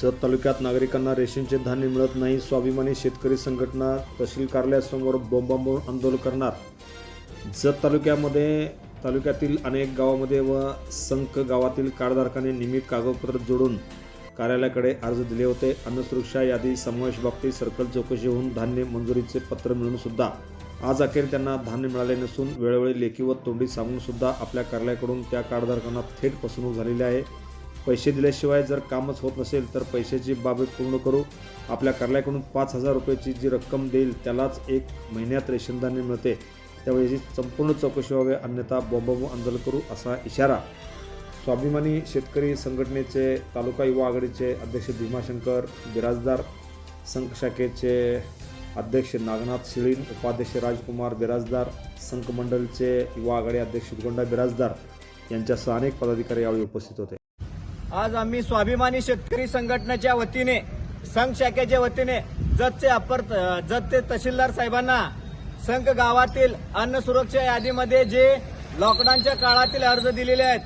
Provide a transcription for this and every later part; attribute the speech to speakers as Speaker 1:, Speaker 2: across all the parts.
Speaker 1: जत तालुक्यात नागरिकांना रेशनचे धान्य मिळत नाही स्वाभिमानी शेतकरी संघटना तहसील कार्यालयासमोर बोंबाबोंब आंदोलन करणार. जत तालुक्यामध्ये तालुक्यातील अनेक गावामध्ये व संख गावातील कार्डधारकांनी नियमित कागदपत्र जोडून कार्यालयाकडे अर्ज दिले होते. अन्न सुरक्षा यादी समावेश बाबतीत सर्कल चौकशी होऊन धान्य मंजुरीचे पत्र मिळून सुद्धा आज अखेर त्यांना धान्य मिळाले नसून वेळोवेळी लेखी व तोंडी सांगून सुद्धा आपल्या कार्यालयाकडून त्या कार्डधारकांना थेट फसवणूक झालेली आहे. पैसे दिल्याशिवाय जर कामच होत नसेल तर पैशाची बाबी पूर्ण करू. आपल्या कार्यालयाकडून पाच हजार रुपयाची जी रक्कम देईल त्यालाच एक महिन्यात रेशन मिळते. त्यावेळी याची संपूर्ण चौकशी व्हावी अन्यथा बॉम्बमो आंदोलन करू असा इशारा. स्वाभिमानी शेतकरी संघटनेचे तालुका युवा आघाडीचे अध्यक्ष भीमाशंकर बिराजदार संघ शाखेचे अध्यक्ष नागनाथ शिळीन उपाध्यक्ष राजकुमार बिराजदार संघ मंडलचे युवा आघाडी अध्यक्ष गोंडा बिराजदार यांच्यासह अनेक पदाधिकारी यावेळी उपस्थित होते.
Speaker 2: आज आम्ही स्वाभिमानी शेतकरी संघटनेच्या वतीने संघ शाखेच्या वतीने जतचे अपर जतचे तहसीलदार साहेबांना संघ गावातील अन्न सुरक्षा यादीमध्ये जे लॉकडाऊनच्या काळातील अर्ज दिलेले आहेत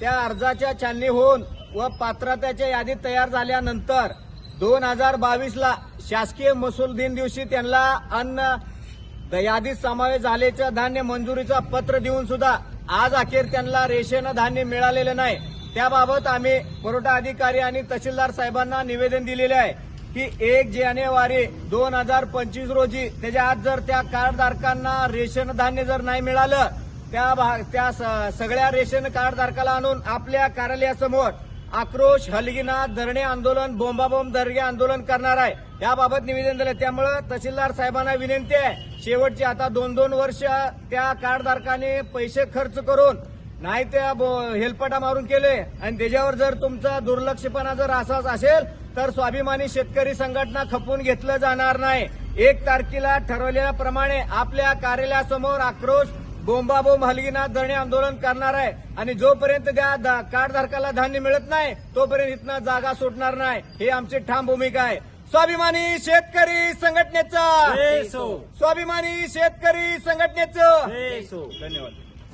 Speaker 2: त्या अर्जाच्या छाननी होऊन व पात्रतेच्या यादी तयार झाल्यानंतर दोन हजार बावीसला शासकीय महसूल दिन दिवशी त्यांना अन्न यादीत समावेश झाल्याचं धान्य मंजुरीचं पत्र देऊन सुद्धा आज अखेर त्यांना रेशन धान्य मिळालेलं नाही. त्याबाबत आम्ही पुरवठा अधिकारी आणि तहसीलदार साहेबांना निवेदन दिलेले आहे की एक जानेवारी दोन हजार पंचवीस रोजी त्याच्या आत जर त्या कार्डधारकांना रेशन धान्य जर नाही मिळालं त्या भाग त्या स- सगळ्या रेशन कार्डधारकाला आणून आपल्या कार्यालयासमोर आक्रोश हलगिना धरणे आंदोलन बोंबाबोंब दर्गे आंदोलन करणार आहे. याबाबत निवेदन दिलं. त्यामुळं तहसीलदार साहेबांना विनंती आहे. शेवटची आता दोन दोन वर्ष त्या कार्डधारकाने पैसे खर्च करून नाही त्या बो- हेलपाटा मारून केले. आणि त्याच्यावर जर तुमचा दुर्लक्षपणा जर असाच असेल तर स्वाभिमानी शेतकरी संघटना खपून घेतलं जाणार नाही. एक तारखेला ठरवलेल्याप्रमाणे आपल्या कार्यालयासमोर आक्रोश बोंबाबोंब हलगिना धरणे आंदोलन करणार आहे. आणि जोपर्यंत त्या कार्डधारकाला धान्य मिळत नाही तोपर्यंत इथनं जागा सुटणार नाही. ही आमची ठाम भूमिका आहे. स्वाभिमानी शेतकरी संघटनेचं! स्वाभिमानी शेतकरी संघटनेचं! धन्यवाद.